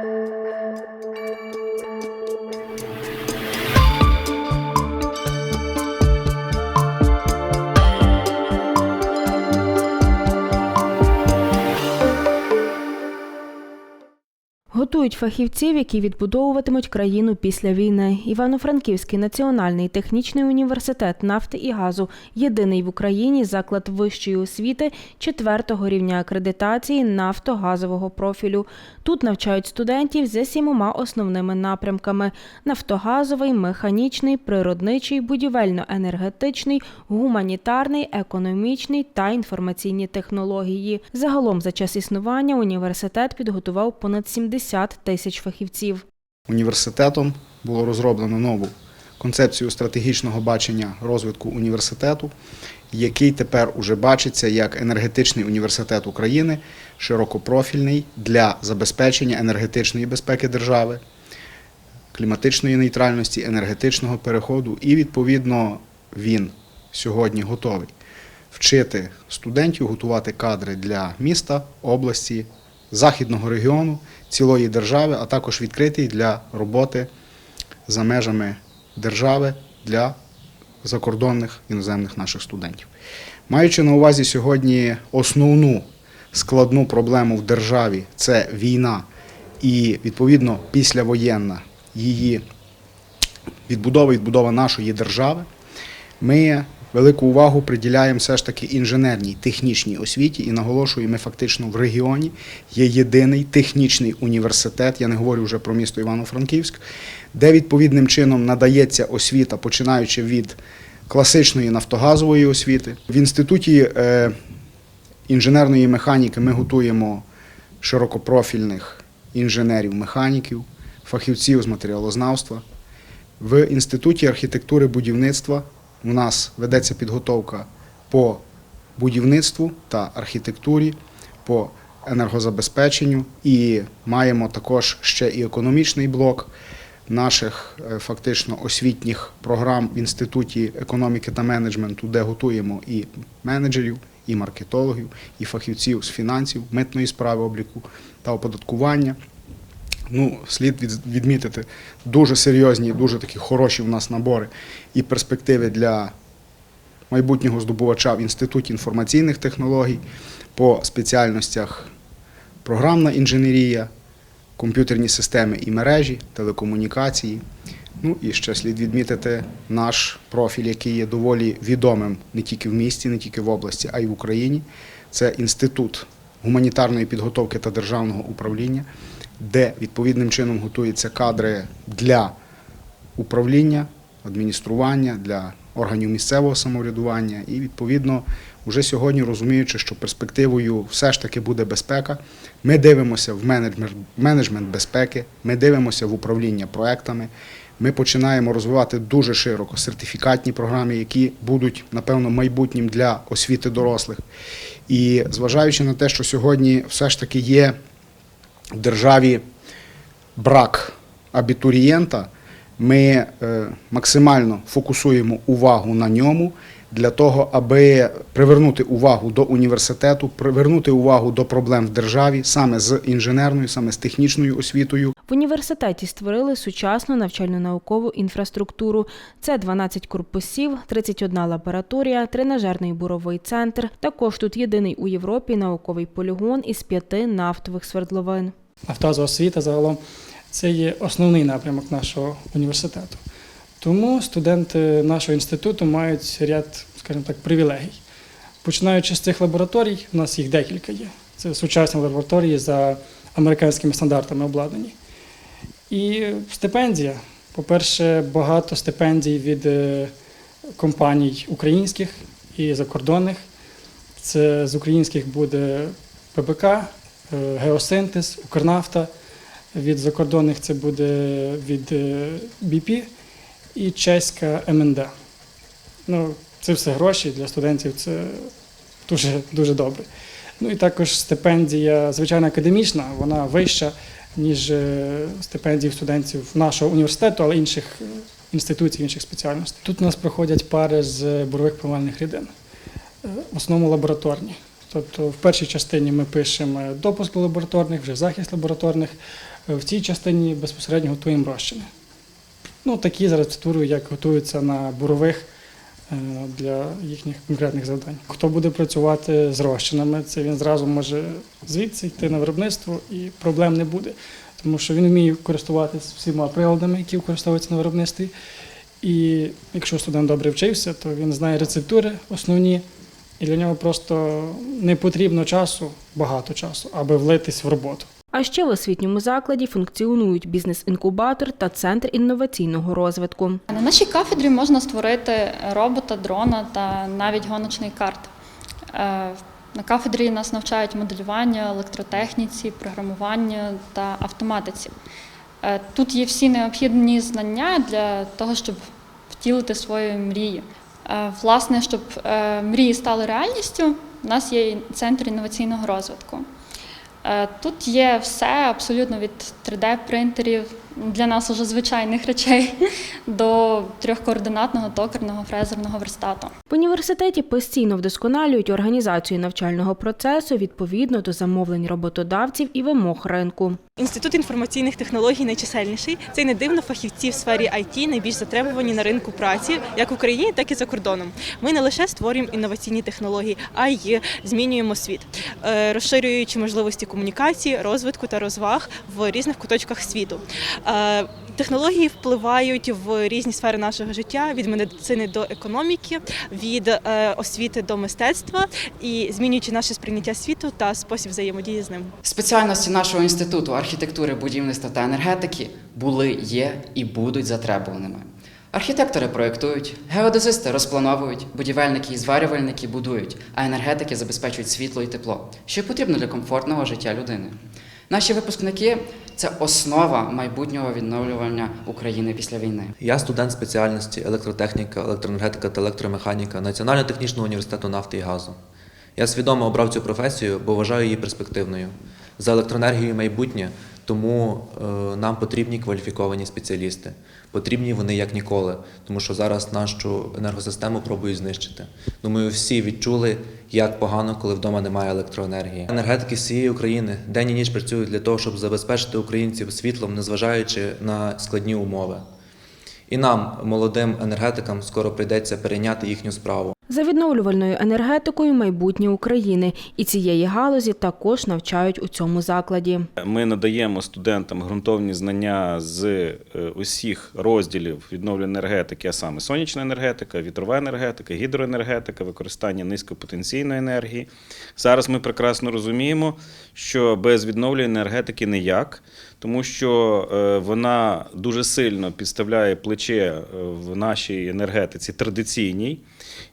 Música Готують фахівців, які відбудовуватимуть країну після війни. Івано-Франківський національний технічний університет нафти і газу єдиний в Україні заклад вищої освіти четвертого рівня акредитації нафтогазового профілю. Тут навчають студентів за сімома основними напрямками: нафтогазовий, механічний, природничий, будівельно-енергетичний, гуманітарний, економічний та інформаційні технології. Загалом за час існування університет підготував понад 70 тисяч фахівців. Університетом було розроблено нову концепцію стратегічного бачення розвитку університету, який тепер уже бачиться як енергетичний університет України, широкопрофільний для забезпечення енергетичної безпеки держави, кліматичної нейтральності, енергетичного переходу. І відповідно він сьогодні готовий вчити студентів, готувати кадри для міста, області, західного регіону, цілої держави, а також відкритий для роботи за межами держави для закордонних іноземних наших студентів. Маючи на увазі сьогодні основну складну проблему в державі це війна і відповідно післявоєнна її відбудова, відбудова нашої держави, ми велику увагу приділяємо все ж таки інженерній технічній освіті і наголошую, ми фактично в регіоні є єдиний технічний університет, я не говорю вже про місто Івано-Франківськ, де відповідним чином надається освіта, починаючи від класичної нафтогазової освіти. В інституті е, інженерної механіки ми готуємо широкопрофільних інженерів-механіків, фахівців з матеріалознавства. В інституті архітектури будівництва у нас ведеться підготовка по будівництву та архітектурі, по енергозабезпеченню і маємо також ще і економічний блок наших е, фактично освітніх програм в інституті економіки та менеджменту, де готуємо і менеджерів, і маркетологів, і фахівців з фінансів, митної справи обліку та оподаткування. Ну, слід відмітити дуже серйозні, дуже такі хороші в нас набори і перспективи для майбутнього здобувача в інституті інформаційних технологій по спеціальностях програмна інженерія, комп'ютерні системи і мережі, телекомунікації. Ну і ще слід відмітити наш профіль, який є доволі відомим не тільки в місті, не тільки в області, а й в Україні. Це інститут гуманітарної підготовки та державного управління, де відповідним чином готуються кадри для управління, адміністрування, для органів місцевого самоврядування. І відповідно, вже сьогодні розуміючи, що перспективою все ж таки буде безпека, ми дивимося в менеджмент, безпеки, ми дивимося в управління проектами. Ми починаємо розвивати дуже широко сертифікатні програми, які будуть, напевно, майбутнім для освіти дорослих. І зважаючи на те, що сьогодні все ж таки є державі брак абітурієнта, ми е, максимально фокусуємо увагу на ньому для того, аби привернути увагу до університету, привернути увагу до проблем в державі саме з інженерною, саме з технічною освітою. В університеті створили сучасну навчально-наукову інфраструктуру. Це 12 корпусів, 31 лабораторія, тренажерний буровий центр. Також тут єдиний у Європі науковий полігон із п'яти нафтових свердловин. Нафтазова освіта загалом це є основний напрямок нашого університету. Тому студенти нашого інституту мають ряд, скажімо так, привілегій. Починаючи з цих лабораторій, у нас їх декілька є. Це сучасні лабораторії за американськими стандартами обладнані. І стипендія. По-перше, багато стипендій від е, компаній українських і закордонних. Це з українських буде ПБК, Геосинтез, Укрнафта. Від закордонних це буде від е, BP і чеська МНД. Ну, це все гроші для студентів, це дуже, дуже добре. Ну і також стипендія, звичайно, академічна, вона вища, ніж е, стипендії студентів нашого університету, але інших е, інституцій, інших спеціальностей. Тут у нас проходять пари з бурових промивальних рідин, Е, в основному лабораторні. Тобто в першій частині ми пишемо допуск до лабораторних, вже захист лабораторних, Е, В цій частині безпосередньо готуємо розчини. Ну, такі за рецептурою, як готуються на бурових е, для їхніх конкретних завдань. Хто буде працювати з розчинами, це він зразу може звідси йти на виробництво і проблем не буде, тому що він вміє користуватися всіма приладами, які використовуються на виробництві. І якщо студент добре вчився, то він знає рецептури основні, і для нього просто не потрібно часу, багато часу, аби влитись в роботу. А ще в освітньому закладі функціонують бізнес-інкубатор та центр інноваційного розвитку. На нашій кафедрі можна створити робота, дрона та навіть гоночний карт. Е, На кафедрі нас навчають моделювання, електротехніці, програмуванню та автоматиці. Е, Тут є всі необхідні знання для того, щоб втілити свої мрії. Е, Власне, щоб е, мрії стали реальністю, у нас є центр інноваційного розвитку. Е, Тут є все абсолютно від 3D-принтерів для нас уже звичайних речей до трьохкоординатного токарного фрезерного верстату. В університеті постійно вдосконалюють організацію навчального процесу відповідно до замовлень роботодавців і вимог ринку. Інститут інформаційних технологій найчисельніший. Це й не дивно фахівці в сфері IT найбільш затребувані на ринку праці, як в Україні, так і за кордоном. Ми не лише створюємо інноваційні технології, а й змінюємо світ, е, розширюючи можливості комунікації, розвитку та розваг в різних куточках світу. Е, Технології впливають в різні сфери нашого життя від медицини до економіки, від е, освіти до мистецтва і змінюючи наше сприйняття світу та спосіб взаємодії з ним. Спеціальності нашого інституту архітектури, будівництва та енергетики були, є і будуть затребуваними. Архітектори проєктують, геодезисти розплановують, будівельники і зварювальники будують, а енергетики забезпечують світло і тепло, що потрібно для комфортного життя людини. Наші випускники це основа майбутнього відновлювання України після війни. Я студент спеціальності електротехніка, електроенергетика та електромеханіка Національного технічного університету нафти і газу. Я свідомо обрав цю професію, бо вважаю її перспективною. За електроенергією майбутнє, тому е, нам потрібні кваліфіковані спеціалісти. Потрібні вони як ніколи, тому що зараз нашу енергосистему пробують знищити. Думаю, всі відчули, як погано, коли вдома немає електроенергії. Енергетики всієї України день і ніч працюють для того, щоб забезпечити українців світлом, незважаючи на складні умови. І нам, молодим енергетикам, скоро прийдеться перейняти їхню справу. За відновлювальною енергетикою майбутнє України, і цієї галузі також навчають у цьому закладі. Ми надаємо студентам ґрунтовні знання з е, усіх розділів відновлюваної енергетики, а саме сонячна енергетика, вітрова енергетика, гідроенергетика, використання низькопотенційної енергії. Зараз ми прекрасно розуміємо, що без відновлюваної енергетики ніяк, тому що е, вона дуже сильно підставляє плече е, в нашій енергетиці традиційній.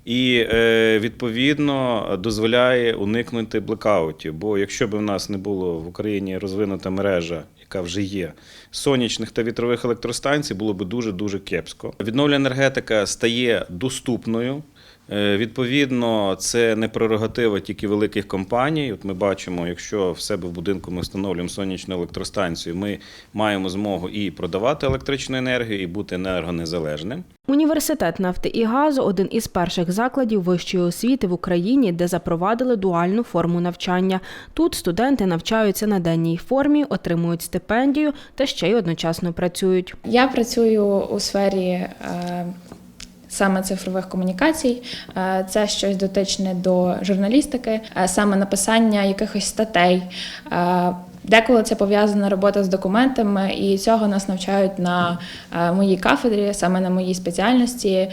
І е, відповідно дозволяє уникнути блекаутів. Бо якщо б в нас не було в Україні розвинута мережа, яка вже є, сонячних та вітрових електростанцій, було б дуже дуже кепсько. Відновлена енергетика стає доступною. Е, Відповідно, це не прерогатива тільки великих компаній. От ми бачимо, якщо в себе в будинку ми встановлюємо сонячну електростанцію, ми маємо змогу і продавати електричну енергію, і бути енергонезалежним. Університет нафти і газу один із перших закладів вищої освіти в Україні, де запровадили дуальну форму навчання. Тут студенти навчаються на денній формі, отримують стипендію та ще й одночасно працюють. Я працюю у сфері е, саме цифрових комунікацій. Е, Це щось дотичне до журналістики, е, саме написання якихось статей. Е, Деколи це пов'язана робота з документами, і цього нас навчають на моїй кафедрі, саме на моїй спеціальності.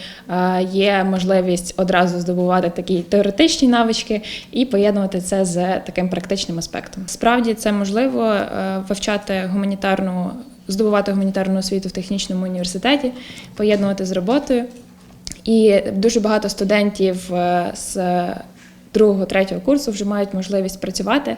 Є можливість одразу здобувати такі теоретичні навички і поєднувати це з таким практичним аспектом. Справді це можливо вивчати гуманітарну, здобувати гуманітарну освіту в технічному університеті, поєднувати з роботою. І дуже багато студентів е, з другого, третього курсу вже мають можливість працювати.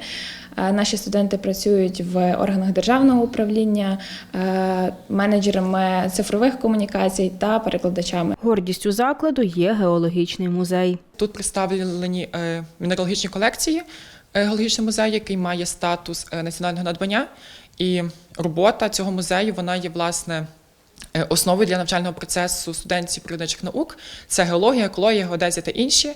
Е, Наші студенти працюють в органах державного управління, е, менеджерами цифрових комунікацій та перекладачами. Гордістю закладу є геологічний музей. Тут представлені мінералогічні колекції, геологічний музей, який має статус національного надбання. І робота цього музею вона є власне Е, Основою для навчального процесу студентів природничих наук це геологія, екологія, геодезія та інші.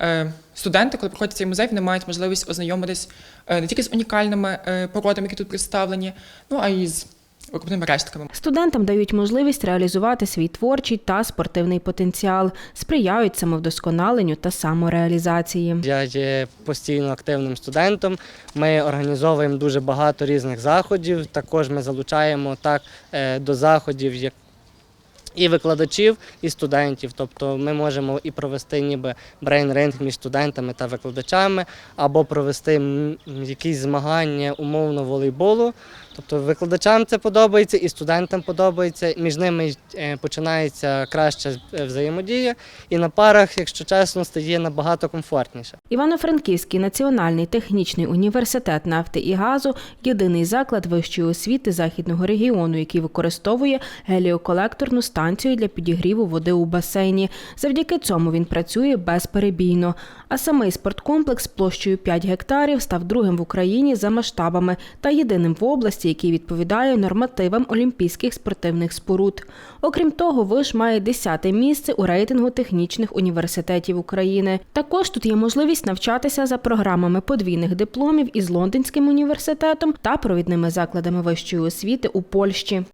Е, Студенти, коли приходять в цей музей, вони мають можливість ознайомитись е, не тільки з унікальними породами, які тут представлені, ну а й з викопними рештками. Студентам дають можливість реалізувати свій творчий та спортивний потенціал, сприяють самовдосконаленню та самореалізації. Я є постійно активним студентом. Ми організовуємо дуже багато різних заходів. Також ми залучаємо так е, до заходів як і викладачів, і студентів. Тобто ми можемо і провести ніби брейн-ринг між студентами та викладачами, або провести якісь змагання умовно волейболу. Тобто викладачам це подобається, і студентам подобається. Між ними е, починається краща е, взаємодія, і на парах, якщо чесно, стає набагато комфортніше. Івано-Франківський національний технічний університет нафти і газу єдиний заклад вищої освіти західного регіону, який використовує геліоколекторну станцію для підігріву води у басейні. Завдяки цьому він працює безперебійно. А самий спорткомплекс площею 5 гектарів став другим в Україні за масштабами та єдиним в області, який відповідає нормативам олімпійських спортивних споруд. Окрім того, виш має 10-те місце у рейтингу технічних університетів України. Також тут є можливість навчатися за програмами подвійних дипломів із Лондонським університетом та провідними закладами вищої освіти у Польщі.